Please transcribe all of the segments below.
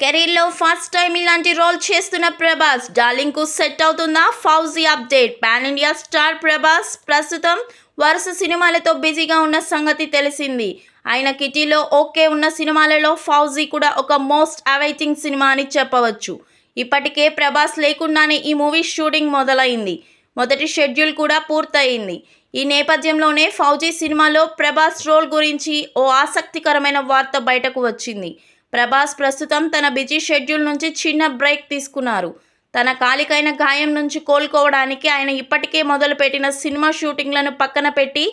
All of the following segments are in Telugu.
కెరీర్లో ఫస్ట్ టైం ఇలాంటి రోల్ చేస్తున్న ప్రభాస్ డార్లింగ్కు సెట్ అవుతుందా? Fauji update. Pan India star Prabhas ప్రస్తుతం వరుస సినిమాలతో బిజీగా ఉన్న సంగతి తెలిసింది. ఆయన కిటీలో ఓకే ఉన్న సినిమాలలో ఫౌజీ కూడా ఒక మోస్ట్ అవైటింగ్ సినిమా అని చెప్పవచ్చు. ఇప్పటికే ప్రభాస్ లేకుండానే ఈ మూవీ షూటింగ్ మొదలైంది. మొదటి షెడ్యూల్ కూడా పూర్తయింది. ఈ నేపథ్యంలోనే ఫౌజీ సినిమాలో ప్రభాస్ రోల్ గురించి ఓ ఆసక్తికరమైన వార్త బయటకు వచ్చింది. ప్రభాస్ ప్రస్తుతం తన బిజీ షెడ్యూల్ నుంచి చిన్న బ్రేక్ తీసుకున్నారు. తన కాలికైన గాయం నుంచి కోలుకోవడానికి ఆయన ఇప్పటికే మొదలుపెట్టిన సినిమా షూటింగ్లను పక్కన పెట్టి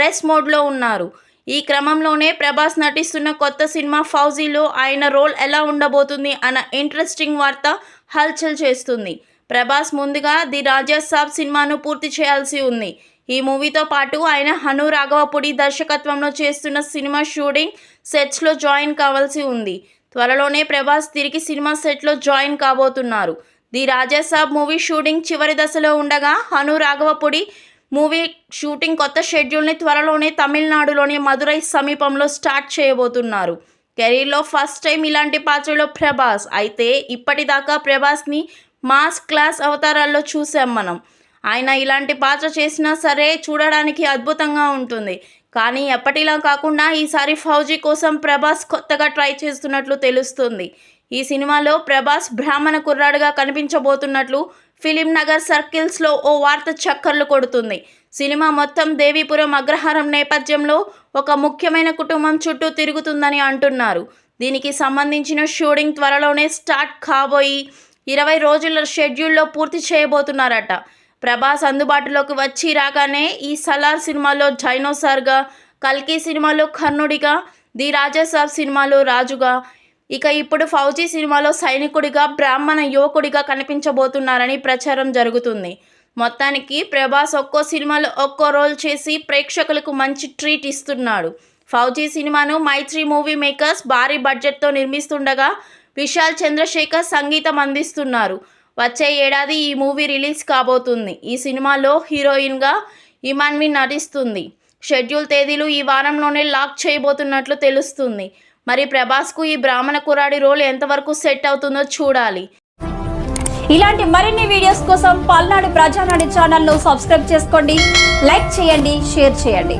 రెస్ట్ మోడ్లో ఉన్నారు. ఈ క్రమంలోనే ప్రభాస్ నటిస్తున్న కొత్త సినిమా ఫౌజీలో ఆయన రోల్ ఎలా ఉండబోతుంది అన్న ఇంట్రెస్టింగ్ వార్త హల్చల్ చేస్తుంది. ప్రభాస్ ముందుగా ది రాజా సాబ్ సినిమాను పూర్తి చేయాల్సి ఉంది. ఈ మూవీతో పాటు ఆయన హను రాఘవపుడి దర్శకత్వంలో చేస్తున్న సినిమా షూటింగ్ సెట్స్లో జాయిన్ కావాల్సి ఉంది. త్వరలోనే ప్రభాస్ తిరిగి సినిమా సెట్లో జాయిన్ కాబోతున్నారు. The Raja Saab movie shooting చివరి దశలో ఉండగా హను రాఘవపుడి మూవీ షూటింగ్ కొత్త షెడ్యూల్ని త్వరలోనే తమిళనాడులోని మదురై సమీపంలో స్టార్ట్ చేయబోతున్నారు. కెరీర్లో ఫస్ట్ టైం ఇలాంటి పాత్రలో ప్రభాస్. అయితే ఇప్పటిదాకా ప్రభాస్ని మాస్ క్లాస్ అవతారాల్లో చూసాం మనం. ఆయన ఇలాంటి పాత్ర చేసినా సరే చూడడానికి అద్భుతంగా ఉంటుంది. కానీ ఎప్పటిలా కాకుండా ఈసారి ఫౌజీ కోసం ప్రభాస్ కొత్తగా ట్రై చేస్తున్నట్లు తెలుస్తుంది. ఈ సినిమాలో ప్రభాస్ బ్రాహ్మణ కుర్రాడుగా కనిపించబోతున్నట్లు ఫిలిం నగర్ సర్కిల్స్లో ఓ వార్త చక్కర్లు కొడుతుంది. సినిమా మొత్తం దేవీపురం అగ్రహారం నేపథ్యంలో ఒక ముఖ్యమైన కుటుంబం చుట్టూ తిరుగుతుందని అంటున్నారు. దీనికి సంబంధించిన షూటింగ్ త్వరలోనే స్టార్ట్ కాబోయి ఇరవై రోజుల షెడ్యూల్లో పూర్తి చేయబోతున్నారట. ప్రభాస్ అందుబాటులోకి వచ్చి రాగానే ఈ సలార్ సినిమాలో జైనోసార్గా కల్కి సినిమాలో కర్ణుడిగా ది రాజాసాబ్ సినిమాలో రాజుగా ఇక ఇప్పుడు ఫౌజీ సినిమాలో సైనికుడిగా బ్రాహ్మణ యువకుడిగా కనిపించబోతున్నారని ప్రచారం జరుగుతుంది. మొత్తానికి ప్రభాస్ ఒక్కో సినిమాలో ఒక్కో రోల్ చేసి ప్రేక్షకులకు మంచి ట్రీట్ ఇస్తున్నాడు. ఫౌజీ సినిమాను మైత్రి మూవీ మేకర్స్ భారీ బడ్జెట్తో నిర్మిస్తుండగా విశాల్ చంద్రశేఖర్ సంగీతం అందిస్తున్నారు. వచ్చే ఏడాది ఈ మూవీ రిలీజ్ కాబోతుంది. ఈ సినిమాలో హీరోయిన్గా ఇమాన్వి నటిస్తుంది. షెడ్యూల్ తేదీలు ఈ వారంలోనే లాక్ చేయబోతున్నట్లు తెలుస్తుంది. మరి ప్రభాస్కు ఈ బ్రాహ్మణ కురాడి రోల్ ఎంతవరకు సెట్ అవుతుందో చూడాలి. ఇలాంటి మరిన్ని వీడియోస్ కోసం పల్నాడు ప్రజానాడు ఛానల్ను సబ్స్క్రైబ్ చేసుకోండి లైక్ చేయండి షేర్ చేయండి.